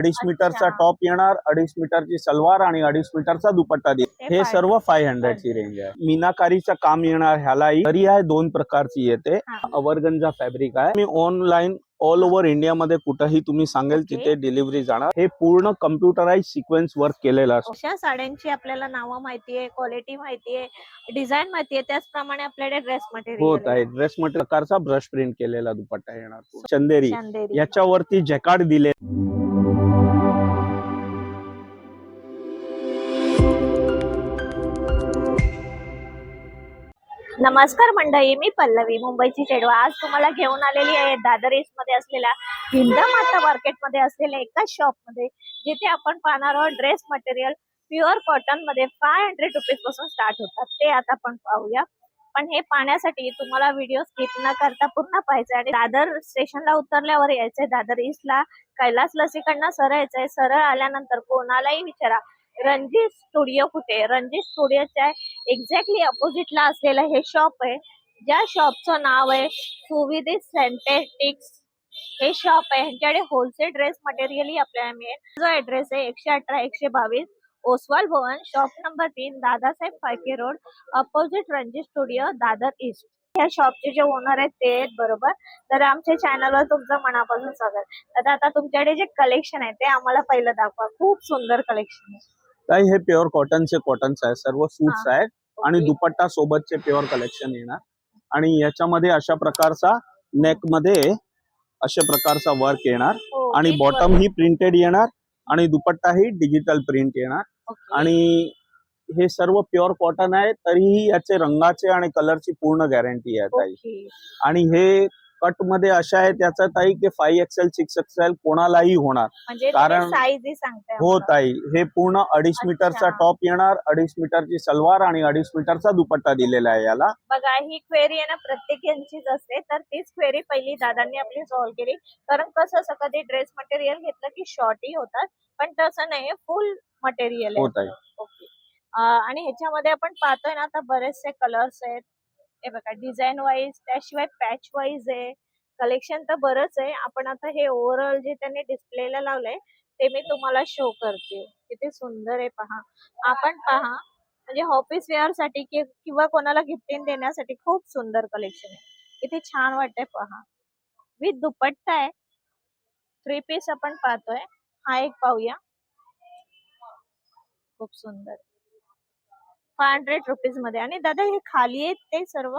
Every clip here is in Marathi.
अडीच मीटरचा. टॉप येणार अडीच मीटरची सलवार आणि अडीच मीटरचा दुपट्टा दे ते हे सर्व फाय हंड्रेडची रेंज आहे. मीनाकारीचं काम येणार ह्यालाही. तरी आहे दोन प्रकारची येते. अवरगंजा फॅब्रिक आहे. मी ऑनलाईन ऑल ओव्हर इंडियामध्ये कुठेही तुम्ही सांगेल. तिथे डिलिव्हरी जाणार. हे पूर्ण कम्प्युटराइज सिक्वेन्स वर्क केलेलं असतं. अशा साड्यांची आपल्याला नावं माहितीये क्वालिटी माहितीये डिझाईन माहितीये त्याचप्रमाणे आपल्याकडे ड्रेस होत मटेरियल आहे. ड्रेस मटेरियल प्रकारचा ब्रश प्रिंट केलेला दुपट्टा येणार. चंदेरी. याच्यावरती जॅकार्ड दिले नमस्कार मंडळी मी पल्लवी मुंबईची चेडवा. आज तुम्हाला घेऊन आलेली आहे दादर ईस्टमध्ये असलेल्या हिंदा माता मार्केटमध्ये असलेल्या एकाच शॉपमध्ये जिथे आपण पाहणार आहोत ड्रेस मटेरियल प्युअर कॉटनमध्ये फाय हंड्रेड रुपीजपासून स्टार्ट होतात. ते आता आपण पाहूया. पण हे पाहण्यासाठी तुम्हाला व्हिडिओ स्किप न करता पूर्ण पाहायचा आणि दादर स्टेशनला उतरल्यावर यायचंय दादर ईस्टला कैलास लसीकडनं सरळ यायचंय. सरळ आल्यानंतर कोणालाही विचारा. रणजित स्टुडिओ कुठे? रणजित स्टुडिओच्या एक्झॅक्टली अपोजिटला असलेलं हे शॉप आहे. ज्या शॉपचं नाव आहे सुविधे सेंटेटिक्स हे शॉप आहे. ह्यांच्याकडे होलसेल ड्रेस मटेरियलही आपल्याला मिळेल जो ऍड्रेस आहे एकशे अठरा एकशे बावीस ओसवाल भवन शॉप नंबर तीन Dadasaheb Phalke road opposite Ranjit studio Dadar east ह्या शॉपचे जे ओनर आहेत ते आहेत बरोबर? तर आमच्या चॅनलवर तुमचं मनापासून स्वागत. तर आता तुमच्याकडे जे कलेक्शन आहे ते आम्हाला पहिलं दाखवा. खूप सुंदर कलेक्शन आहे. ताई हे प्युअर कॉटनचे कॉटन्स आहेत सर्व सूट्स. आहेत आणि. दुपट्टा सोबतचे प्युअर कलेक्शन येणार आणि याच्यामध्ये अशा प्रकारचा नेकमध्ये अशा प्रकारचा वर्क येणार हो, आणि बॉटम ही प्रिंटेड येणार आणि दुपट्टा ही डिजिटल प्रिंट येणार. आणि हे सर्व प्युअर कॉटन आहे तरीही याचे रंगाचे आणि कलरची पूर्ण गॅरंटी आहे ताई. आणि हे कटमध्ये अशा आहे त्याचा ताई की फाईव्ह एक्सेल सिक्स एक्सेल कोणालाही होणार. म्हणजे कारण- हो. ताई हे पूर्ण अडीच. मीटरचा टॉप येणार अडीच मीटरची सलवार आणि अडीच मीटरचा दुपट्टा दिलेला आहे याला. बघा ही क्वेरी आहे ना प्रत्येक यांचीच असते. तर तीच क्वेरी पहिली दादांनी आपली सॉल्व्ह केली. कारण कसं असं कधी ड्रेस मटेरियल घेतलं की शॉर्टही होतात पण तसं नाही फुल मटेरियल होत आहे ओके आणि ह्याच्यामध्ये आपण पाहतोय ना आता बरेचसे कलर्स आहेत. हे बघा डिझाईन वाईज त्याशिवाय पॅच वाईज आहे. कलेक्शन तर बरंच आहे. आपण आता हे ओव्हरऑल जे त्यांनी डिस्प्लेला लावलंय ते मी तुम्हाला शो करते. किती सुंदर आहे पहा. आपण पहा म्हणजे ऑफिस वेअरसाठी कि- किंवा कोणाला गिफ्टिंग देण्यासाठी खूप सुंदर कलेक्शन आहे. किती छान वाटतंय पहा. विथ दुपट्टा आहे. थ्री पीस आपण पाहतोय. हा एक पाहूया. खूप सुंदर. फाय हंड्रेड रुपीजमध्ये. आणि दादा हे खाली आहेत ते सर्व?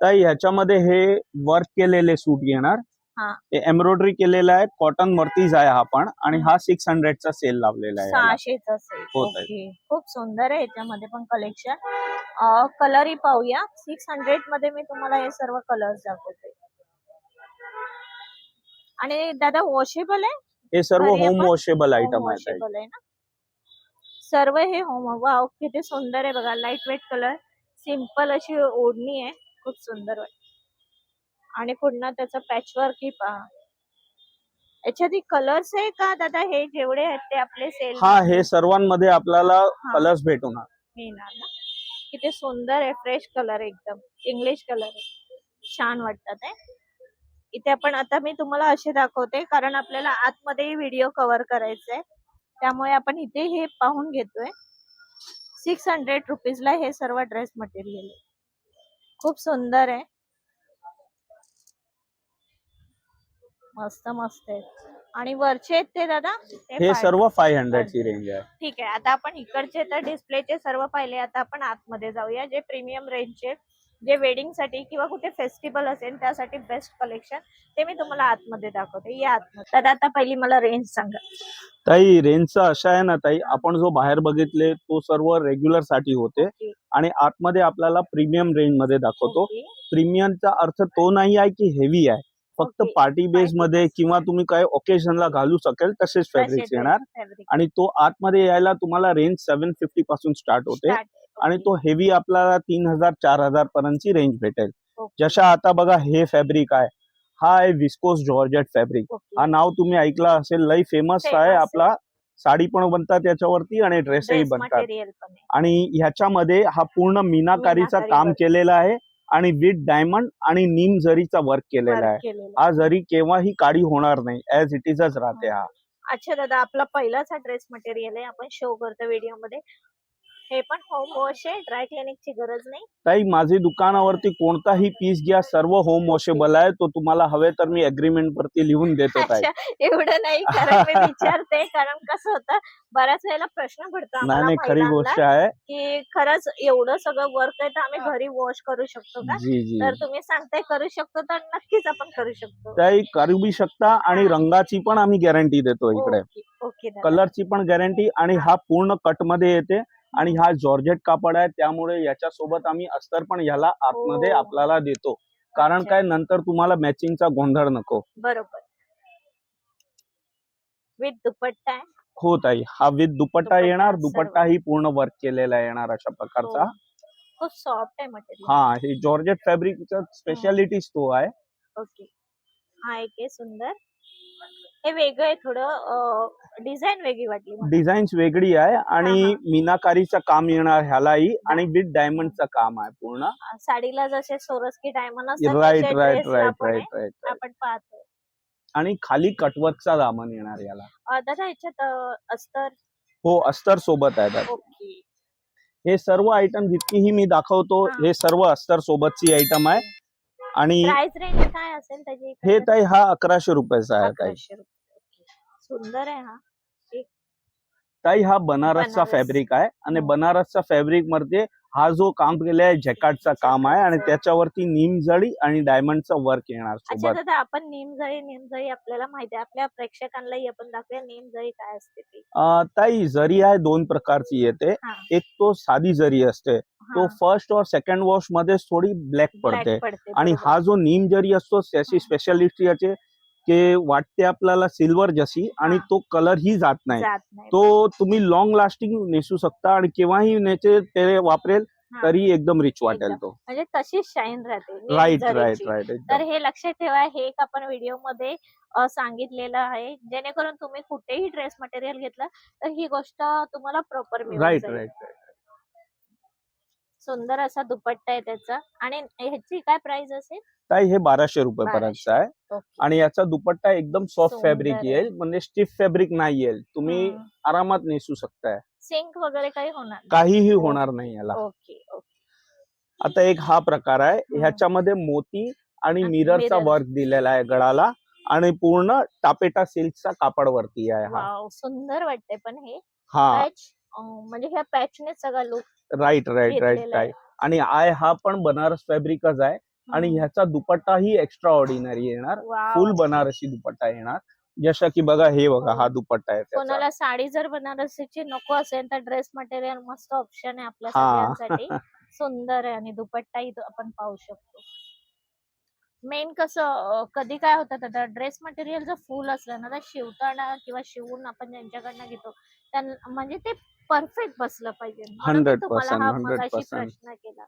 ताई ह्याच्यामध्ये हे वर्क केलेले सूट येणार हा. एम्ब्रॉयडरी केलेलं आहे कॉटन वरतीच आहे हा पण. आणि हा सिक्स हंड्रेडचा सेल लावलेला आहे. सहाशेच असेल हो, खूप सुंदर आहे याच्यामध्ये पण कलेक्शन कलरही पाहूया. सिक्स हंड्रेडमध्ये मी तुम्हाला हे सर्व कलर्स दाखवते. आणि दादा वॉशेबल आहे? हे सर्व होम वॉशेबल आयटम आहे ना? सर्व हे होम वाव किती सुंदर आहे बघा. लाइट वेट कलर सिंपल अशी ओढणी आहे. खूप सुंदर वाटते. आणि पुन्हा त्याचं पॅचवर्क ही पहा. याच्यात कलर्स आहे का दादा? हे जेवढे आहेत ते आपले सेल हा हे सर्वांमध्ये आपल्याला कलर्स भेटून मिळणार ना? किती सुंदर आहे. फ्रेश कलर एकदम. इंग्लिश कलर आहे. छान वाटतात इथे आपण आता मी तुम्हाला असे दाखवते कारण आपल्याला आतमध्येही व्हिडिओ कव्हर करायचा आहे त्यामुळे आपण इथे हे पाहून घेतोय. सिक्स हंड्रेड रुपीजला हे सर्व ड्रेस मटेरियल आहे. खूप सुंदर आहे. मस्त मस्त आहे. आणि वरचे आहेत ते दादा? हे सर्व फाय हंड्रेडची रेंज आहे. ठीक आहे. आता आपण इकडचे तर डिस्प्लेचे सर्व पाहिले. आता आपण आतमध्ये जाऊया. जे प्रीमियम रेंजचे जे वेडिंगसाठी किंवा कुठे फेस्टिवल असेल त्यासाठी बेस्ट कलेक्शन ते मी तुम्हाला आतमध्ये दाखवते या आतमध्ये तर आता पहिली मला रेंज सांगा ताई रेंजचं असं आहे ना ताई आपण जो बाहेर बघितले तो सर्व रेग्युलरसाठी होते. आणि आतमध्ये आपल्याला प्रीमियम रेंजमध्ये दाखवतो. प्रीमियमचा अर्थ तो नाही आहे की हेवी आहे फक्त. पार्टी बेस मध्ये. किंवा तुम्ही काय ओकेजनला घालू शकेल तसेच फॅब्रिक तसे येणार आणि तो आतमध्ये यायला तुम्हाला रेंज सेव्हन फिफ्टी पासून स्टार्ट होते. आणि. तो हेवी आपल्याला तीन हजार चार हजार पर्यंतची रेंज भेटेल. जशा आता बघा हे फॅब्रिक आहे हा आहे विस्कोस जॉर्जेट फॅब्रिक. हा नाव तुम्ही ऐकला असेल लई फेमस आहे. आपला साडी पण बनतात याच्यावरती आणि ड्रेसही बनतात. आणि ह्याच्यामध्ये हा पूर्ण मीनाकारीचा मीनाकारी काम. केलेला आहे आणि विथ डायमंड आणि नीम जरीचा वर्क केलेला आहे हा जरी केव्हाही काळी होणार नाही ऍज इट इजच राहते हा अच्छा दादा आपला पहिलाच हा ड्रेस मटेरियल आहे आपण शो करतो व्हिडिओमध्ये हे पण होम वॉश आहे ड्राय क्लिनिंगची गरज नाही. ताई माझी दुकानावरती कोणताही पीस घ्या सर्व होम वॉशेबल आहे. तो तुम्हाला हवे तर मी अग्रीमेंट वरती लिहून देतो ताई. अच्छा एवढं नाही कारण मी विचारते कारण कसं होतं बऱ्याच वेळेला प्रश्न पडतो नाही आम्हाला नाही खरी महिलांना गोष्ट आहे. की खरंच एवढं सगळं वर्क आहे तर आम्ही घरी वॉश करू शकतो का? जी जी. तर तुम्ही सांगताय करू शकतो तर नक्कीच आपण करू शकतो. ताई करू बी शकता आणि हा. रंगाची पण आम्ही गॅरंटी देतो इकडे. ओके ओके दादा. कलरची पण गॅरंटी आणि हा पूर्ण कटमध्ये येते. आणि हा जॉर्जेट कापड आहे त्यामुळे याच्या सोबत आम्ही अस्तर पण ह्याला आतमध्ये ओ. आपल्याला देतो. कारण. काय नंतर तुम्हाला मॅचिंगचा गोंधळ नको. बरोबर. विथ दुपट्टा आहे? हो ताई हा विथ दुपट्टा येणार. दुपट्टा ही पूर्ण वर्क केलेला येणार अशा प्रकारचा. हो. खूप सॉफ्ट आहे मटेरियल हा हे जॉर्जेट फॅब्रिकचा स्पेशालिटीच तो आहे. ओके. हा एक आहे सुंदर. हे वेगळं आहे थोडं डिझाईन वेगळी वाटली मला. डिझाईन्स वेगळी आहे आणि हा. मीनाकारीचं काम येणार ह्यालाही आणि विथ डायमंडचं काम आहे पूर्ण अं, साडीला जसे सोरस्की डायमंड असतात राईट तसे राईट dress ला राईट पण आहे. राईट राईट आपण पाहतो आणि खाली कटवर्कचा दामन येणार याला अं, दादा ह्याच्यात अं, अस्तर हो अस्तर सोबत आहे त्यात. ओके हे सर्व आयटम जितकीही मी दाखवतो हा. हे सर्व अस्तर सोबतची आयटम आहे आणि प्राइस रेंज काय असेल त्याची हे ताई हा अकराशे रुपयाचा आहे ताई अकराशे रुपये Okay. सुंदर आहे हा ताई हा बनारसचा बनारस. फॅब्रिक आहे आणि हो. बनारसचा फॅब्रिकमध्ये हा जो काम केलाय आहे जॅकार्डचा काम आहे आणि. त्याच्यावरती निमजळी आणि डायमंडचा वर्क येणार अच्छा सोबत दादा आपण नेमजळी नेमजळी आपल्याला माहिती आहे आपल्या प्रेक्षकांनाही आपण दाखवूया नेमजळी काय असते ती अं, ताई जरी आहे दोन प्रकारची येते हा. एक तो साधी जरी असते तो फर्स्ट और सेकंड वॉशमध्ये थोडी ब्लॅक पडते आणि. हा जो नीम जरी असतो त्याची. स्पेशालिटी याचे की वाटते आपल्याला सिल्वर जशी आणि. तो कलर ही जात नाही तो तुम्ही लॉंग लास्टिंग नेसू शकता आणि केव्हाही नेचे ते वापरेल. तरी एकदम रिच वाटेल. तो म्हणजे तशीच शाईन राहते राईट. राईट राईट तर हे लक्षात ठेवा हे एक आपण व्हिडिओमध्ये सांगितलेलं आहे जेणेकरून तुम्ही कुठेही ड्रेस मटेरियल घेतलं तर ही गोष्ट तुम्हाला प्रॉपर राईट. राईट सुंदर असा दुपट्टा आहे त्याचा आणि ह्याची काय प्राइस असेल ताई हे बाराशे रुपये पर्यंत. आहे. आणि याचा दुपट्टा एकदम सॉफ्ट फॅब्रिक. येईल म्हणजे स्टिफ फॅब्रिक नाही येईल तुम्ही. आरामात नेसू शकताय सिंक वगैरे काही होणार. काहीही होणार नाही याला ओके ओके आता एक हा प्रकार आहे. ह्याच्यामध्ये मोती आणि मिररचा. वर्क दिलेला आहे गळाला आणि पूर्ण टापेटा सिल्कचा कापड वरती आहे हा सुंदर वाटते पण हे हा म्हणजे ह्या पॅचने सगळा look right right right. Right आणि आय हा पण बनारस फॅब्रिकच आहे आणि ह्याचा दुपट्टाही एक्स्ट्रा ऑर्डिनरी येणार फुल बनारसी दुपट्टा येणार जसं की बघा हे बघा हो. हा दुपट्टा आहे त्याचा. कोणाला साडी जर बनारसीची नको असेल तर ड्रेस मटेरियल मस्त ऑप्शन आहे आपल्या. सगळ्यांसाठी सुंदर आहे आणि दुपट्टाही आपण पाहू शकतो मेन कसं कधी काय होतं आता ड्रेस मटेरियल जर फुल असलं ना तर शिवताना किंवा शिवून आपण ज्यांच्याकडनं घेतो म्हणजे ते परफेक्ट बसलं पाहिजे. म्हणून मी 100%, तुम्हाला हा 100%. मगाशी प्रश्न केला.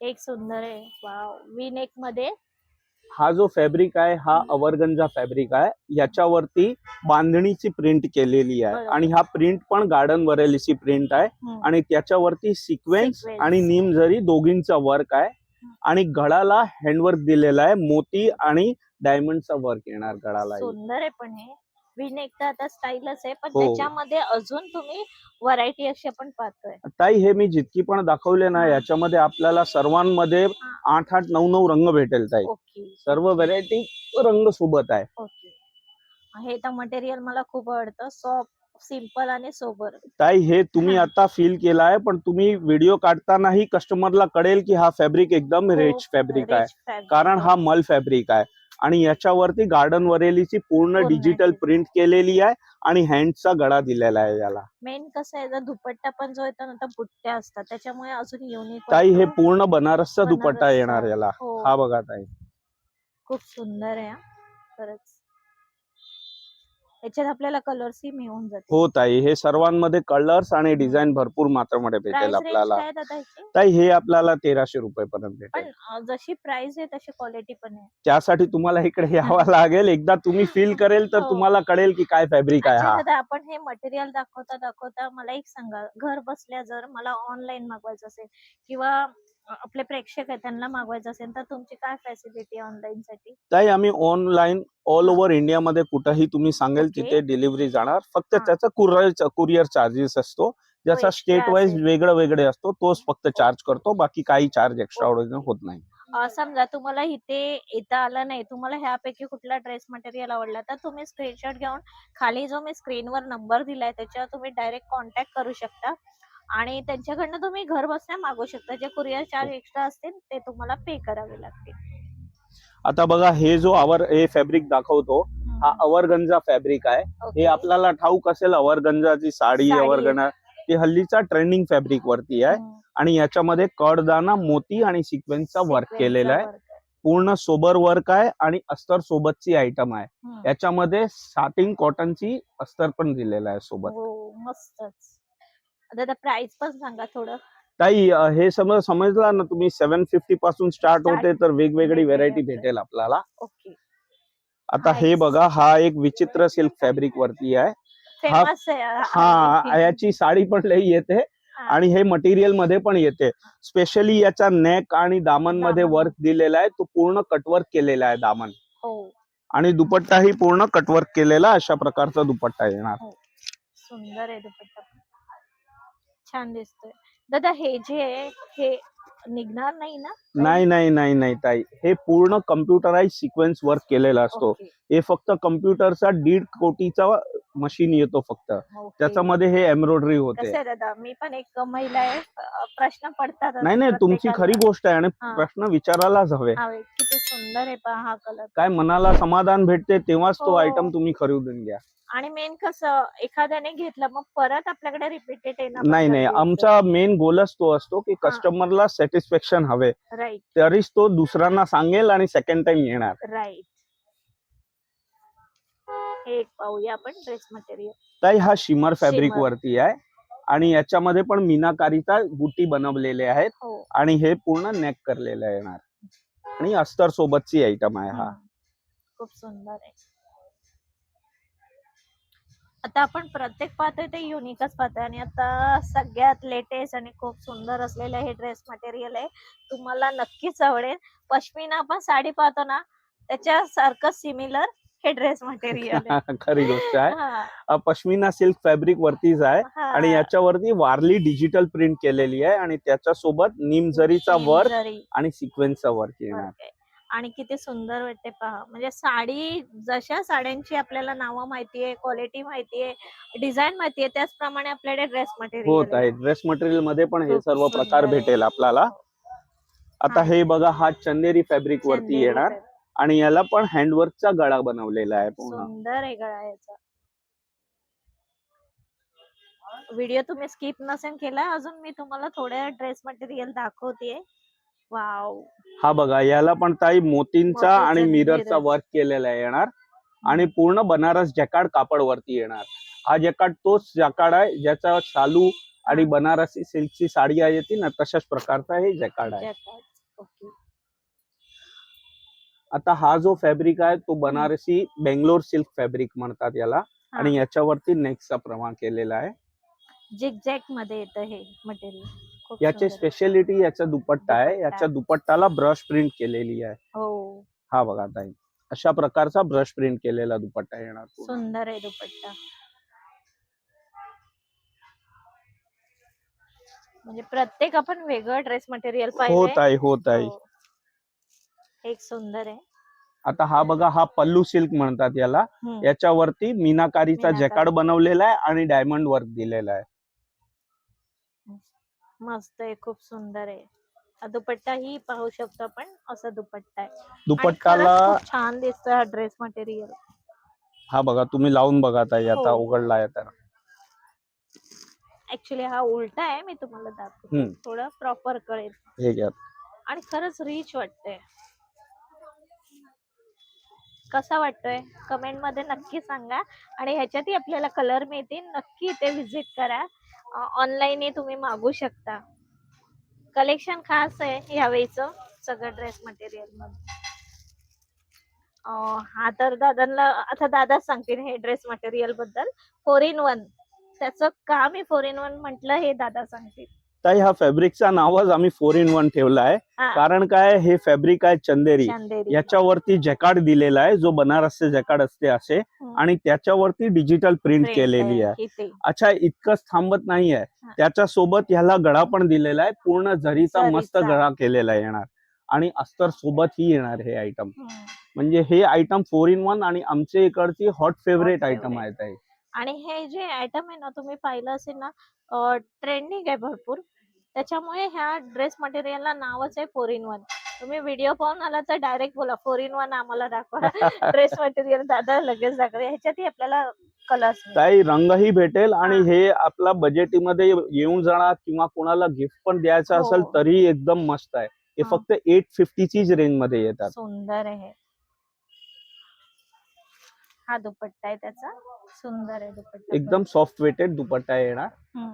एक सुंदर आहे. वाव. मध्ये हा जो फॅब्रिक आहे हा. अवरगंजा फॅब्रिक आहे. याच्यावरती बांधणीची प्रिंट केलेली आहे. बरोबर. आणि हा प्रिंट पण गार्डन वरेलीची प्रिंट आहे. हम्म. आणि त्याच्यावरती सिक्वेन्स Sequence. आणि नीम जरी दोघींचा वर्क आहे आणि गळाला हँडवर्क दिलेला आहे मोती आणि डायमंडचा वर्क येणार गळाला. सुंदर आहे पण हे. विनेक तर आता स्टाईलच आहे पण हो. त्याच्यामध्ये अजून तुम्ही व्हरायटी अशी आपण पाहतोय. ताई हे मी जितकी पण दाखवले ना हा. याच्यामध्ये आपल्याला सर्वांमध्ये आठ आठ नऊ नऊ रंग भेटेल ताई. ओके. सर्व व्हरायटी रंग सोबत आहे. ओके. हे तर मटेरियल मला खूप आवडतं. सॉफ्ट सिंपल आणि सोबर ताई हे तुम्ही हा. आता फील केला आहे पण तुम्ही व्हिडिओ काढतानाही कस्टमरला कळेल की हा फॅब्रिक एकदम हो, रिच फॅब्रिक आहे. कारण हा मल फॅब्रिक आहे. आणि याच्यावरती गार्डन वरेलीची पूर्ण डिजिटल. प्रिंट केलेली आहे आणि हँडचा गळा दिलेला आहे याला मेन कसं आहे जर दुपट्टा पण जो येतो ना बुट्ट्या असतात त्याच्यामुळे अजून युनिक ताई हे पूर्ण बनारसचा दुपट्टा. येणार याला हो. हा बघा ताई खूप सुंदर आहे हा. खरंच याच्यात आपल्याला कलर्सही मिळून जाते हो ताई हे सर्वांमध्ये कलर्स आणि डिझाईन भरपूर मात्रामध्ये भेटेल आपल्याला? ताई हे आपल्याला तेराशे रुपये पर्यंत भेटेल जशी प्राइस आहे तशी क्वालिटी पण आहे. त्यासाठी तुम्हाला इकडे यावं लागेल. एकदा तुम्ही फील करेल तर हो. तुम्हाला कळेल की काय फॅब्रिक आहे हा. आपण हे मटेरियल दाखवता दाखवता मला एक सांगा. घर बसल्या जर मला ऑनलाईन मागवायचं असेल किंवा आपले प्रेक्षक आहेत त्यांना मागवायचं असेल तर तुमची काय फॅसिलिटी आहे ऑनलाईन साठी? ताई आम्ही ऑनलाईन ऑल ओव्हर इंडियामध्ये कुठेही तुम्ही सांगेल Okay. तिथे डिलिव्हरी जाणार. फक्त हा. त्याचा कुरिअर कुरिअर चार्जेस असतो. ज्याचा extra स्टेट वाईज असेल. वेगळं वेगळे असतो तोच फक्त चार्ज करतो. बाकी काही चार्ज एक्स्ट्रा होत नाही. अं, समजा तुम्हाला इथे येता आलं नाही तुम्हाला ह्यापैकी कुठला ड्रेस मटेरियल आवडला तर तुम्ही स्क्रीनशॉट घेऊन खाली जो मी स्क्रीनवर नंबर दिलाय त्याच्यावर तुम्ही डायरेक्ट कॉन्टॅक्ट करू शकता. आणि त्यांच्याकडनं तुम्ही घर बसल्या मागवू शकता जे कुरिअर चार्ज एक्स्ट्रा असतील ते तुम्हाला पे करावे लागतील आता बघा हे जो आवर हे फॅब्रिक दाखवतो हा अवरगंजा फॅब्रिक आहे. हे आपल्याला ठाऊक असेल अवरगंजाची साडी साडी. अवरगणा ती हल्लीचा ट्रेंडिंग फॅब्रिक वरती आहे. आणि याच्यामध्ये कडदाना मोती आणि सिक्वेन्सचा वर्क केलेला आहे. पूर्ण सोबर वर्क आहे आणि अस्तर सोबतची आयटम आहे. याच्यामध्ये साटिंग कॉटनची अस्तर पण दिलेला आहे सोबत हो मस्तच आता प्राइस पण सांगा थोडं. ताई हे समज समजला ना तुम्ही? सेव्हन फिफ्टी पासून स्टार्ट. होते तर वेगवेगळी व्हेरायटी भेटेल. आपल्याला. ओके. आता हा हे बघा हा एक विचित्र सिल्क फॅब्रिक वरती आहे. हा याची साडी पण लई येते हा. आणि हे मटेरियलमध्ये पण येते. स्पेशली याचा नेक आणि दामन. मध्ये. वर्क दिलेला आहे. तो पूर्ण कटवर्क केलेला आहे दामन. हो. आणि दुपट्टाही पूर्ण कटवर्क केलेला अशा प्रकारचा दुपट्टा येणार. सुंदर आहे दुपट्टा. छान दिसतोय. दादा हे जे आहे हे निघणार नाही ना? नाही नाही नाही नाही ताई. हे पूर्ण कम्प्युटराइज सिक्वेन्स वर्क केलेला असतो. हे फक्त कम्प्युटरचा दीड कोटीचा मशीन येतो फक्त. त्याच्यामध्ये हे एम्ब्रॉयडरी कसं होते आहे दादा? मी पण एक महिला आहे. अ, प्रश्न पडतात नाही नाही तुमची खरी गोष्ट आहे आणि हा. प्रश्न विचारायलाच हवे. किती सुंदर आहे पहा हा कलर काय मनाला समाधान भेटते तेव्हाच तो हो. आयटम तुम्ही खरेदून घ्या. आणि मेन कसं एखाद्याने घेतलं मग परत आपल्याकडे रिपीटेड येणार नाही नाही. आमचा मेन गोलच तो असतो की हा. कस्टमरला सॅटिस्फॅक्शन हवे. राईट तरीच तो दुसऱ्यांना सांगेल आणि सेकंड टाइम येणार. राईट हे एक पाहूया आपण ड्रेस मटेरियल ताई हा शिमर फॅब्रिक Shimmer. वरती आहे. आणि याच्यामध्ये पण मीनाकारीचा बुटी बनवलेले आहेत. हो. आणि हे पूर्ण नेक करलेलं येणार. आणि अस्तर सोबतची आयटम आहे हा. खूप सुंदर आहे. आता आपण प्रत्येक पाहतोय ते युनिकच पाहतोय आणि आता सगळ्यात लेटेस्ट आणि खूप सुंदर असलेलं हे ड्रेस मटेरियल आहे. तुम्हाला नक्कीच आवडेल. पश्मिना आपण साडी पाहतो ना त्याच्या सारखं सिमिलर हे ड्रेस मटेरियल खरी गोष्ट आहे पश्मिना सिल्क फॅब्रिक वरतीच आहे. आणि याच्यावरती वारली डिजिटल प्रिंट केलेली आहे आणि त्याच्या सोबत निमजरीचा वर्क आणि सिक्वेन्सचा वर्क येणार. आणि किती सुंदर वाटते पहा म्हणजे साडी जशा साड्यांची आपल्याला नावं माहितीये क्वालिटी माहितीये डिझाईन माहितीये त्याचप्रमाणे आपल्याकडे ड्रेस होत मटेरियल आहे ड्रेस मटेरियलमध्ये पण हे सर्व प्रकार. भेटेल आपल्याला आता हा. बघा हा चंदेरी फॅब्रिक वरती येणार. आणि याला पण हँडवर्कचा गळा बनवलेला आहे पूर्ण. सुंदर आहे गळा याचा. व्हिडिओ तुम्ही स्किप नसेल केला अजून मी तुम्हाला थोड्या ड्रेस मटेरियल दाखवतेय. वाव हा बघा याला पण ताई मोतींचा मोतीचं आणि मिररचा मिरर. वर्क केलेला येणार. आणि पूर्ण बनारस जॅकार्ड कापड वरती येणार. हा जॅकार्ड तोच जॅकार्ड आहे ज्याचा शालू आणि बनारसी सिल्कची साडी आहे येते ना तशाच प्रकारचा हे जॅकार्ड आहे. ओके आता हा जो फॅब्रिक आहे तो बनारसी बेंगलोर सिल्क फॅब्रिक म्हणतात याला. आणि याच्यावरती नेक्स्टचा प्रमाण केलेला आहे. झिगझॅगमध्ये येतं हे मटेरियल याची स्पेशालिटी याचा दुपट्टा आहे. याच्या दुपट्टाला ब्रश प्रिंट केलेली आहे. हो. हा बघा ताई. अशा प्रकारचा ब्रश प्रिंट केलेला दुपट्टा येणार. सुंदर आहे दुपट्टा. म्हणजे प्रत्येक आपण वेगळं ड्रेस मटेरियल होत आहे होत आहे. एक सुंदर आहे. आता हा बघा हा पल्लू सिल्क म्हणतात याला. याच्यावरती मीनाकारीचा मीनाकारी. जॅकार्ड बनवलेला आहे आणि डायमंड वर्क दिलेला आहे. मस्त आहे खूप सुंदर आहे. हा दुपट्टा ही पाहू शकतो आपण असा दुपट्टा आहे. दुपट्टाला छान दिसतोय हा ड्रेस मटेरियल हा बघा तुम्ही लावून बघा आता हो. उघडला आहे तर. ऍक्च्युली हा उलटा आहे मी तुम्हाला दाखवते. थोडं प्रॉपर कळेल. आणि खरंच रिच वाटतंय. कसा वाटतोय? कमेंटमध्ये नक्की सांगा. आणि ह्याच्यातही आपल्याला कलर मिळतील. नक्की इथे व्हिजिट करा. ऑनलाईन तुम्ही मागू शकता. कलेक्शन खास आहे यावेळीच सगळं ड्रेस मटेरियलमध्ये हा तर दादांना आता दादाच सांगतील हे ड्रेस मटेरियलबद्दल. फोर इन वन त्याचं काम हे फोर इन वन म्हटलं हे दादा सांगतील. ताई हा फॅब्रिकचा नावच आम्ही फोर इन वन ठेवला आहे हा, कारण काय हे फॅब्रिक आहे चंदेरी याच्यावरती जॅकार्ड दिलेला आहे जो बनारसचे जॅकार्ड असते असे हम्म. आणि त्याच्यावरती डिजिटल प्रिंट केलेली आहे. अच्छा इतकंच थांबत नाहीये हा. त्याच्या सोबत ह्याला गळा पण दिलेला आहे पूर्ण जरीचा मस्त. गळा केलेला येणार आणि अस्तर सोबत ही येणार हे आयटम हम्म. म्हणजे हे आयटम फोर इन वन आणि आमच्या इकडची हॉट फेवरेट आयटम. आहेत ताई. आणि हे जे आयटम आहे ना तुम्ही पाहिलं असेल ना ट्रेंडिंग आहे भरपूर. त्याच्यामुळे ह्या ड्रेस मटेरियलला नावच आहे फोर इन वन तुम्ही व्हिडिओ पाहून आला तर डायरेक्ट बोला फोर इन वन आम्हाला दाखवा. ड्रेस मटेरियल दादा लगेच दाखवा. ह्याच्यातही आपल्याला कलर्स ताई रंगही भेटेल आणि हा. हे आपला बजेटमध्ये येऊन जाणार किंवा कोणाला गिफ्ट पण द्यायचं हो. असेल तरी एकदम मस्त आहे. हे हा. फक्त एट फिफ्टीचीच रेंजमध्ये येतात. सुंदर आहे हा दुपट्टा आहे त्याचा. सुंदर आहे दुपट्टा एकदम सॉफ्ट वेटेड दुपट्टा येणार हम्म.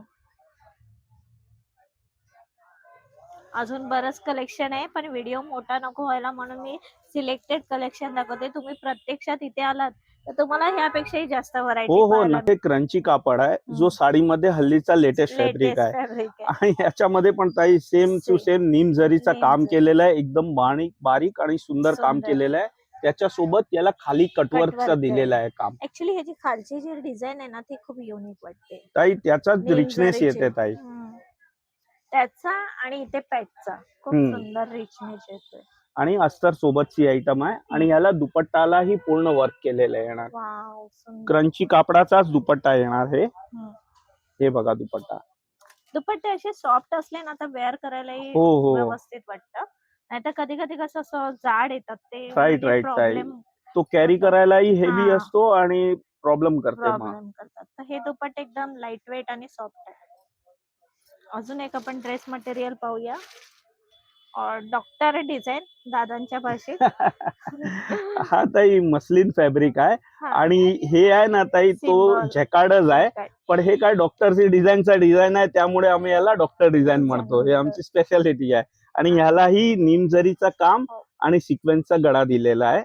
अजून बरंच कलेक्शन आहे पण व्हिडिओ मोठा नको व्हायला म्हणून मी सिलेक्टेड कलेक्शन दाखवते. तुम्ही प्रत्यक्षात इथे आलात तर तुम्हाला ह्यापेक्षाही जास्त हो हो व्हरायटी ना हे क्रंची कापड आहे. जो साडीमध्ये हल्लीचा लेटेस्ट फॅब्रिक आहे. आणि याच्यामध्ये पण ताई सेम टू Same. सेम नीम जरीचं काम जरी. केलेलं आहे. एकदम बारीक बारीक आणि सुंदर काम सुंदर. केलेलं आहे. त्याच्यासोबत याला खाली कटवर्कचं दिलेलं आहे. काम. ऍक्च्युली ह्याची खालची जी डिझाईन आहे ना ती खूप युनिक वाटते. ताई त्याचाच नीम रिचनेस. येते ताई. त्याचा आणि इथे पॅचचा खूप. सुंदर रिचनेस येतोय. आणि अस्तर सोबतची आयटम आहे. आणि याला दुपट्टालाही पूर्ण वर्क केलेलं आहे येणार क्रंची कापडाचाच दुपट्टा येणार हे. हे बघा दुपट्टा. दुपट्टे असे सॉफ्ट असले ना तर वेअर करायलाही हो हो. व्यवस्थित वाटतं. नाहीतर कधी कधी कसं असं जाड येतात ते Right, right, प्रॉब्लेम तो कॅरी करायलाही हेवी हा. असतो आणि प्रॉब्लेम करते मग. प्रॉब्लेम करतात. तर हे दुपट्टे एकदम लाइट वेट आणि सॉफ्ट आहे अजून एक आपण ड्रेस मटेरियल पाहूया. डॉक्टर डिझाईन दादांच्या भाषेत हा ताई मस्लिन फॅब्रिक आहे हा. आणि हे आहे ना ताई तो Symbol. जॅकार्डच आहे. काय? पण हे काय डॉक्टरची डिझाईनचा डिझाईन आहे त्यामुळे आम्ही याला डॉक्टर डिझाईन म्हणतो. हे आमची स्पेशालिटी आहे. आणि ह्यालाही निमजरीचं काम हो. आणि सिक्वेन्सचा गळा दिलेला आहे.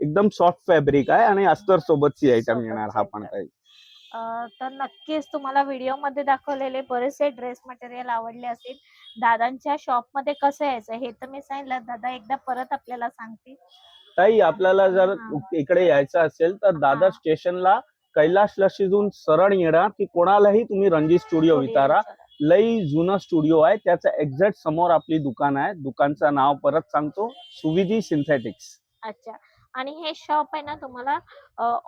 एकदम सॉफ्ट फॅब्रिक आहे आणि अस्तर सोबतची आयटम येणार हा पण अं, तर नक्कीच तुम्हाला व्हिडिओमध्ये दाखवलेले बरेचसे ड्रेस मटेरियल आवडले असेल दादांच्या शॉपमध्ये कसं यायचं हे तर मी सांगितलं दादा एकदा परत आपल्याला सांगतील ताई आपल्याला जर. इकडे यायचं असेल तर दादर हा. स्टेशनला कैलाश लशीतून सरळ येणार की कोणालाही तुम्ही रणजित स्टुडिओ विचारा लई जुना स्टुडिओ आहे. त्याच्या एक्झॅक्ट समोर आपली दुकान आहे. दुकानचं नाव परत सांगतो. सुविधी सिंथेटिक्स अच्छा. आणि हे शॉप आहे ना तुम्हाला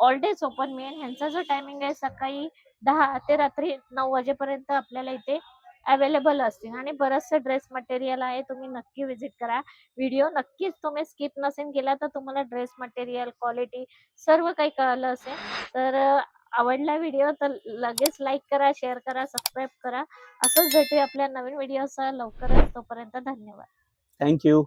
ऑल डेज ओपन मिळेल. ह्यांचा जो टायमिंग आहे सकाळी दहा ते रात्री नऊ वाजेपर्यंत आपल्याला इथे अवेलेबल असतील. आणि बरचसं ड्रेस मटेरियल आहे. तुम्ही नक्की विजिट करा. व्हिडिओ नक्कीच तुम्ही स्किप नसेल केला तर तुम्हाला ड्रेस मटेरियल क्वालिटी सर्व काही कळलं असेल. तर आवडला व्हिडिओ तर लगेच लाईक करा शेअर करा सबस्क्राईब करा. असंच भेटूया आपल्या नवीन व्हिडिओ लवकरच तोपर्यंत धन्यवाद. थँक्यू